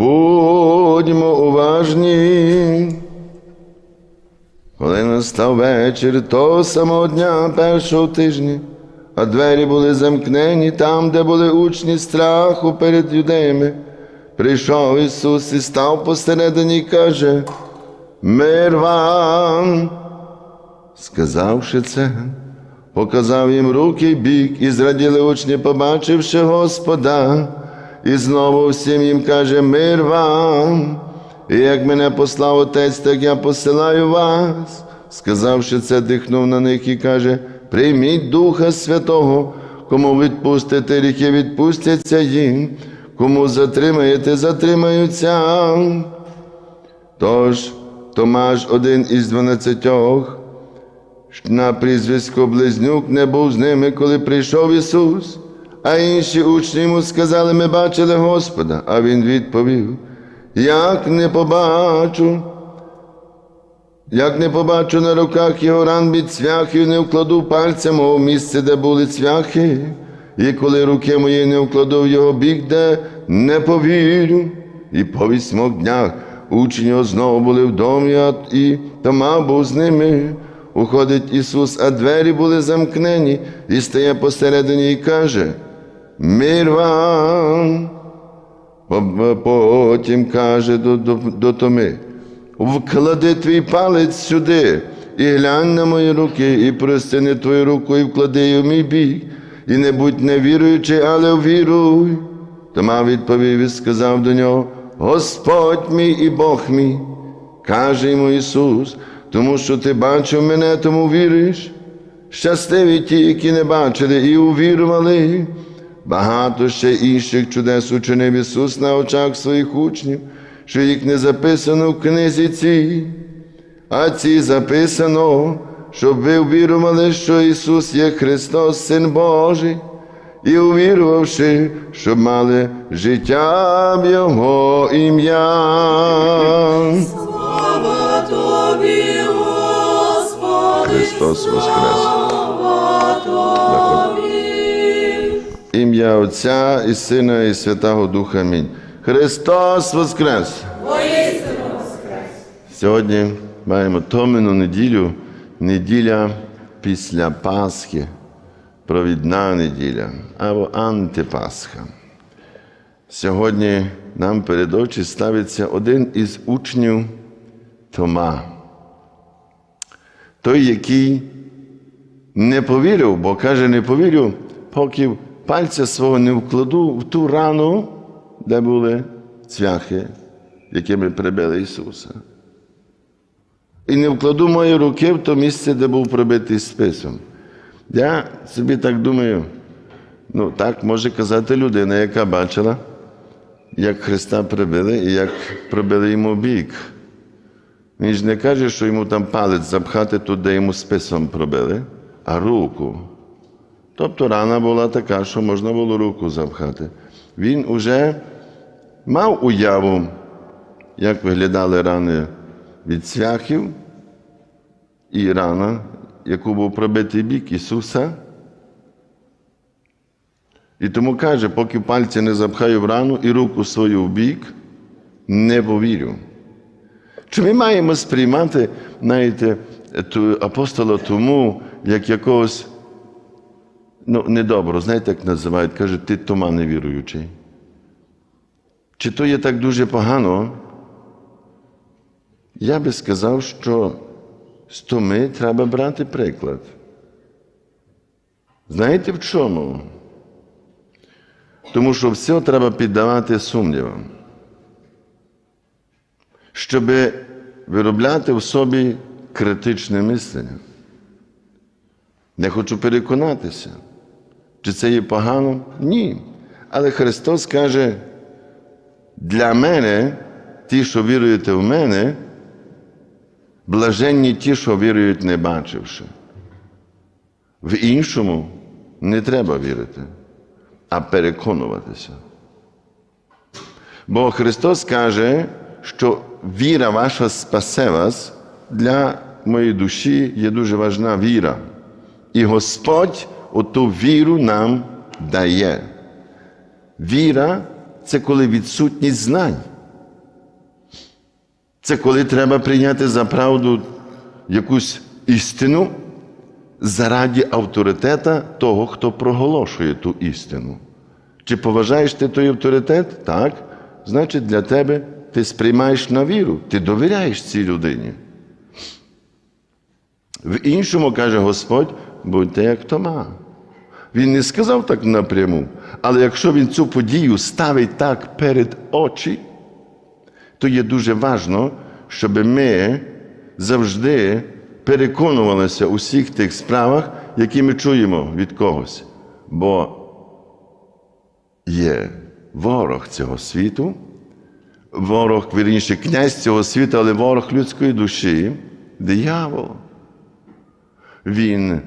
Будьмо уважні. Коли настав вечір того самого дня першого тижня, а двері були замкнені там, де були учні страху перед юдеями, прийшов Ісус і став посередині і каже, Мир вам. Сказавши це, показав їм руки бік, і зраділи учні, побачивши Господа, і знову всім їм каже, мир вам. І як мене послав Отець, так я посилаю вас. Сказавши це, дихнув на них і каже: прийміть Духа Святого, кому відпустите гріхи, відпустяться їм, кому затримаєте, затримаються. Тож Томаш, один із дванадцятьох, на прізвисько Близнюк не був з ними, коли прийшов Ісус, а інші учні йому сказали, ми бачили Господа, а Він відповів, як не побачу, як не побачу на руках його ран від цвяхів, не вкладу пальця мого в місце, де були цвяхи, і коли руки мої не вкладу в його бік, де не повірю. І по вісьмох днях учні його знову були в домі, і Тома був з ними. Уходить Ісус, а двері були замкнені, і стає посередині і каже: Мир вам. По- Потім каже до, до, до Томи, вклади твій палець сюди, і глянь на мої руки, і простяни твою руку, і вклади її в мій бік, і не будь невіруючий, але віруй. Тома відповів і сказав до нього: Господь мій і Бог мій, каже йому Ісус, тому що ти бачив мене, тому віриш. Щасливі ті, які не бачили і увірували. Багато ще інших чудес учинив Ісус на очах своїх учнів, що їх не записано в книзі цій, а ці записано, щоб ви увірували, що Ісус є Христос, Син Божий, і увірувавши, щоб мали життя в Його ім'я. Слава тобі, Господи, Христос воскрес! Ім'я Отця і Сина, і Святого Духа. Амінь. Христос Воскрес! Воістину воскрес. Сьогодні маємо Томину неділю, неділя після Пасхи, провідна неділя або антипасха. Сьогодні нам перед очі ставиться один із учнів Тома. Той, який не повірив, бо каже, не повірю, поки пальця свого не вкладу в ту рану, де були цвяхи, якими прибили Ісуса. І не вкладу мої руки в то місце, де був пробитий списом. Я собі так думаю, ну так може казати людина, яка бачила, як Христа прибили і як пробили йому бік. Він ж не каже, що йому там палець запхати туди, де йому списом пробили, а руку. Тобто рана була така, що можна було руку запхати. Він уже мав уяву, як виглядали рани від цвяхів і рана, яку був пробитий бік Ісуса. І тому каже, поки пальці не запхаю в рану і руку свою в бік, не повірю. Чи ми маємо сприймати, знаєте, апостола тому, як якогось ну, недобро, знаєте, як називають, кажуть, ти Тома невіруючий. Чи то є так дуже погано? Я би сказав, що з Томи треба брати приклад. Знаєте в чому? Тому що все треба піддавати сумнівам щоб виробляти в собі критичне мислення. Не хочу переконатися, чи це є погано? Ні. Але Христос каже, для мене, ті, що віруєте в мене, блаженні ті, що вірують, не бачивши. В іншому не треба вірити, а переконуватися. Бо Христос каже, що віра ваша спасе вас для моєї душі є дуже важна віра. І Господь оту віру нам дає. Віра це коли відсутність знань. Це коли треба прийняти за правду якусь істину заради авторитета того, хто проголошує ту істину. Чи поважаєш ти той авторитет? Так. Значить, для тебе ти сприймаєш на віру, ти довіряєш цій людині. В іншому каже Господь, будьте як Тома. Він не сказав так напряму, але якщо він цю подію ставить так перед очі, то є дуже важно, щоб ми завжди переконувалися у всіх тих справах, які ми чуємо від когось. Бо є ворог цього світу, ворог, вірніше, князь цього світу, але ворог людської душі, диявол. Він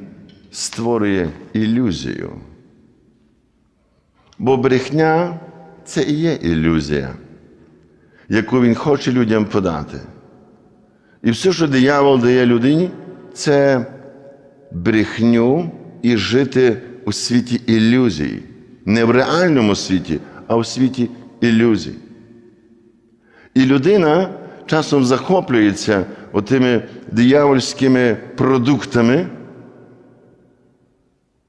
створює ілюзію. Бо брехня це і є ілюзія, яку він хоче людям подати. І все, що диявол дає людині, це брехню і жити у світі ілюзій. Не в реальному світі, а у світі ілюзій. І людина часом захоплюється отими диявольськими продуктами,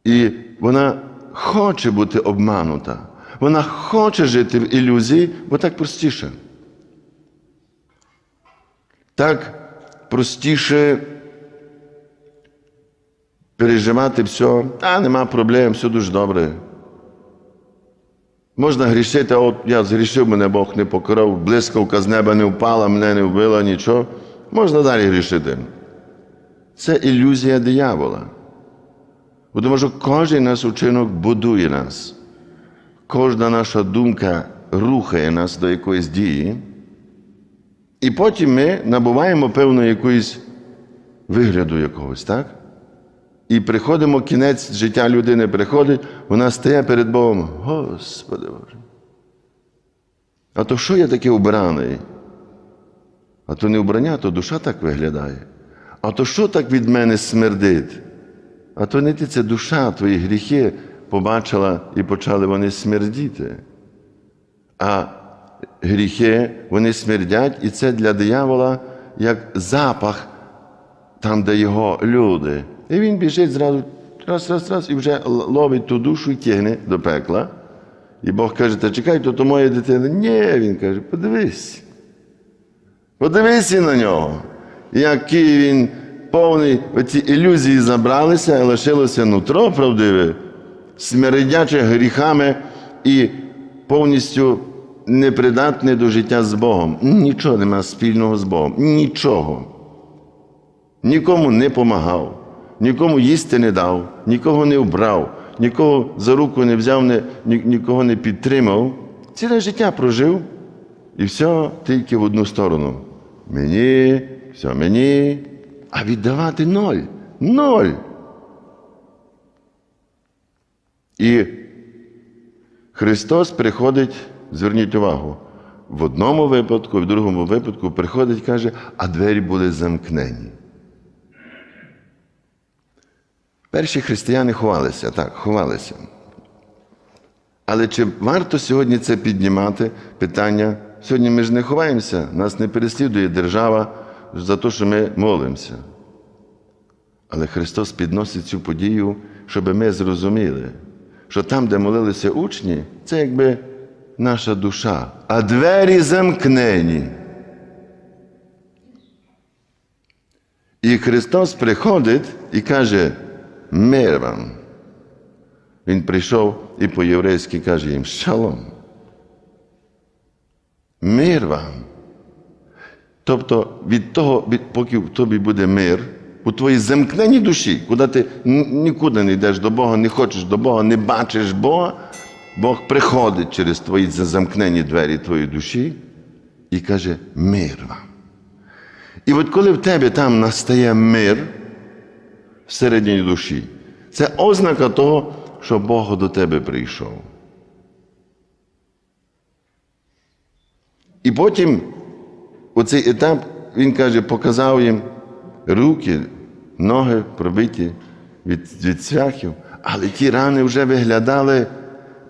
і вона хоче бути обманута. Вона хоче жити в ілюзії, бо так простіше. Так простіше переживати все, а нема проблем, все дуже добре. Можна грішити, а от я згрішив, мене Бог не покарав, блискавка з неба не впала, мене не вбила, нічого. Можна далі грішити. Це ілюзія диявола. Тому що кожен наш учинок будує нас. Кожна наша думка рухає нас до якоїсь дії. І потім ми набуваємо певно якоїсь вигляду якогось, так? І приходимо, кінець життя людини приходить, вона стає перед Богом. Господи Боже. А то що я таке убраний? А то не вбрання, то душа так виглядає. А то що так від мене смердить? А то не ти, це душа, твої гріхи побачила і почали вони смердіти. А гріхи, вони смердять, і це для диявола як запах там, де його люди. І він біжить зразу, раз, раз, раз, і вже ловить ту душу і тягне до пекла. І Бог каже, та чекай, то, то моя дитина. Ні, він каже, подивись. Подивися на нього. Який він повний, оці ілюзії забралися, і лишилося нутро правдиве, смердяче гріхами і повністю непридатне до життя з Богом. Нічого нема спільного з Богом. Нічого. Нікому не помагав, нікому їсти не дав, нікого не вбрав, нікого за руку не взяв, не, ні- нікого не підтримав. Ціле життя прожив і все тільки в одну сторону. Мені, все мені, а віддавати ноль. Ноль. І Христос приходить, зверніть увагу, в одному випадку, в другому випадку приходить і каже, а двері були замкнені. Перші християни ховалися, так, ховалися. Але чи варто сьогодні це піднімати питання? Сьогодні ми ж не ховаємося, нас не переслідує держава за те, що ми молимося. Але Христос підносить цю подію, щоб ми зрозуміли, що там, де молилися учні, це якби наша душа, а двері замкнені. І Христос приходить і каже, мир вам. Він прийшов і по-єврейськи каже їм шалом. Мир вам. Тобто від того, поки в тобі буде мир, у твоїй замкненій душі, куди ти нікуди не йдеш до Бога, не хочеш до Бога, не бачиш Бога, Бог приходить через твої замкнені двері твоєї душі і каже мир вам. І от коли в тебе там настає мир всередині душі, це ознака того, що Бог до тебе прийшов. І потім оцей етап, він каже, показав їм руки, ноги пробиті від, від цвяхів, але ті рани вже виглядали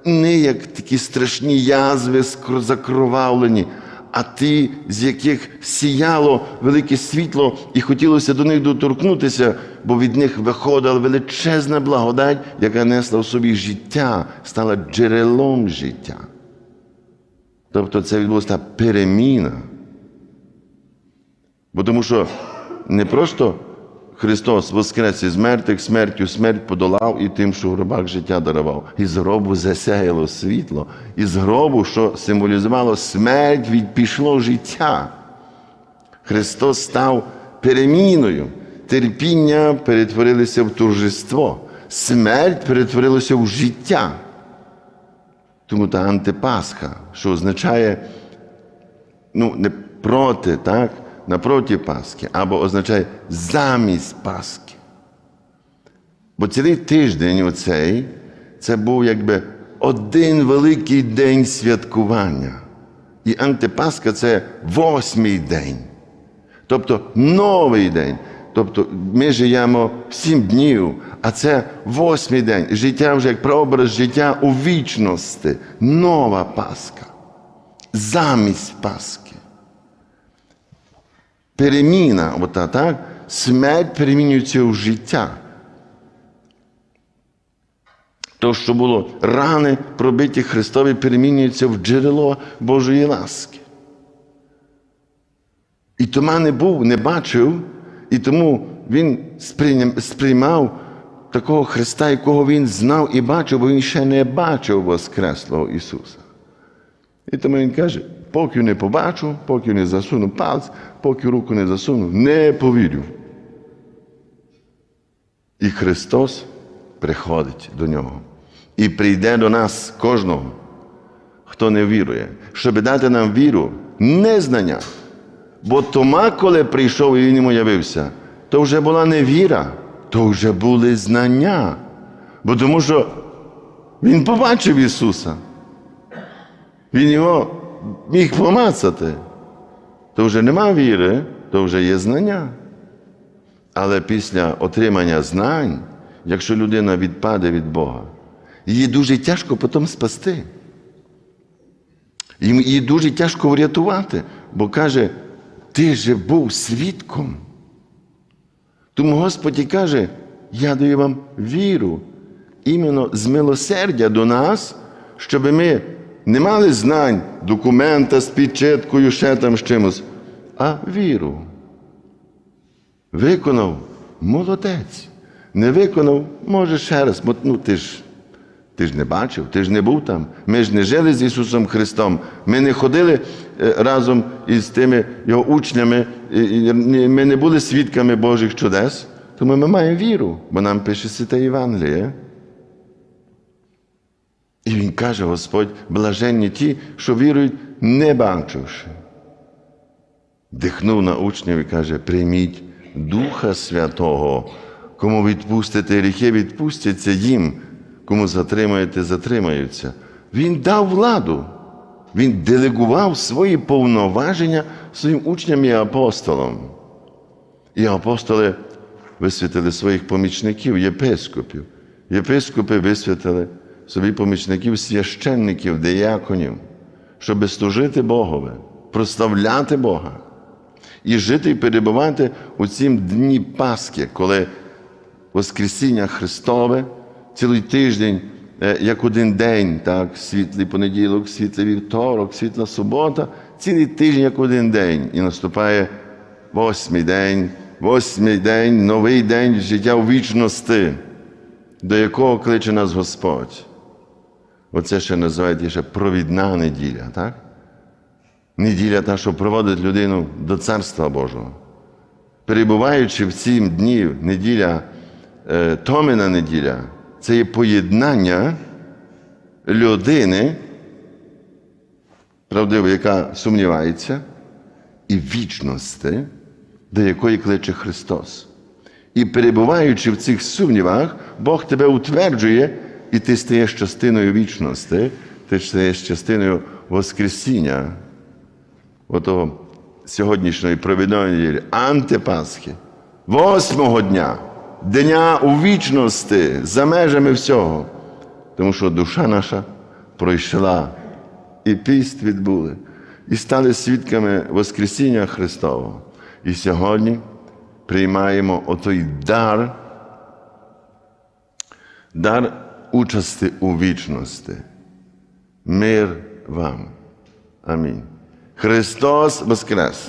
не як такі страшні язви закровавлені, а ті, з яких сіяло велике світло, і хотілося до них доторкнутися, бо від них виходила величезна благодать, яка несла в собі життя, стала джерелом життя. Тобто це відбулася переміна. Бо тому що не просто Христос воскрес із мертвих, смертю смерть подолав і тим, що в гробах життя дарував. Із гробу засяяло світло, із гробу, що символізувало смерть, від пішло життя. Христос став переміною. Терпіння перетворилося в торжество, смерть перетворилася в життя. Тому та антипасха, що означає ну, не проти, так? Напроти Пасхи, або означає замість Пасхи. Бо цілий тиждень оцей це був якби один великий день святкування. І антипасха це восьмий день. Тобто новий день. Тобто ми живемо сім днів, а це восьмий день. Життя вже як прообраз життя у вічності. Нова Пасха. Замість Пасхи. Переміна, ота, так? смерть перемінюється в життя. То, що було рани, пробиті Христові, перемінюється в джерело Божої ласки. І Тома не був, не бачив, і тому він сприймав такого Христа, якого він знав і бачив, бо він ще не бачив Воскреслого Ісуса. І тому він каже: поки не побачу, поки не засуну палець, поки руку не засуну, не повірю. І Христос приходить до нього і прийде до нас кожного, хто не вірує, щоб дати нам віру, не знання. Бо Тома, коли прийшов і він йому явився, то вже була не віра, то вже були знання. Бо тому що він побачив Ісуса. Він його міг помацати. То вже нема віри, то вже є знання. Але після отримання знань, якщо людина відпаде від Бога, її дуже тяжко потім спасти. Її дуже тяжко врятувати, бо каже, ти же був свідком. Тому Господь і каже, я даю вам віру, іменно з милосердя до нас, щоб ми не мали знань, документа з підчеткою, ще там з чимось, а віру. Виконав молодець. Не виконав, може ще раз. Бо, Ну, ти ж, ти ж не бачив, ти ж не був там. Ми ж не жили з Ісусом Христом. Ми не ходили е, разом із тими його учнями, ми не були свідками Божих чудес. Тому ми маємо віру, бо нам пише Святе Євангеліє. І він каже, Господь, блаженні ті, що вірують, не бачивши. Дихнув на учнів і каже: прийміть Духа Святого, кому відпустите гріхи, відпустяться їм, кому затримаєте, затримаються. Він дав владу, він делегував свої повноваження своїм учням і апостолам. І апостоли висвятили своїх помічників, єпископів. Єпископи висвятили собі помічників священників, деяконів, щоб служити Богові, прославляти Бога і жити і перебувати у цім дні Пасхи, коли Воскресіння Христове цілий тиждень, е, як один день, так, світлий понеділок, світлий вівторок, світла субота, цілий тиждень, як один день, і наступає восьмий день, восьмий день, новий день життя у вічності, до якого кличе нас Господь. Оце ще називають ще провідна неділя, так? Неділя та, що проводить людину до Царства Божого. Перебуваючи в ці дні, неділя, е, Томина неділя, це є поєднання людини, правдиво, яка сумнівається, і вічності, до якої кличе Христос. І перебуваючи в цих сумнівах, Бог тебе утверджує, і ти стаєш частиною вічності, ти стаєш частиною Воскресіння отого сьогоднішньої провідної неділі, антипасхи, восьмого дня, дня у вічності, за межами всього. Тому що душа наша пройшла, і піст відбули, і стали свідками Воскресіння Христового. І сьогодні приймаємо отой дар, дар участі у вічності. Мир вам. Амінь. Христос Воскрес!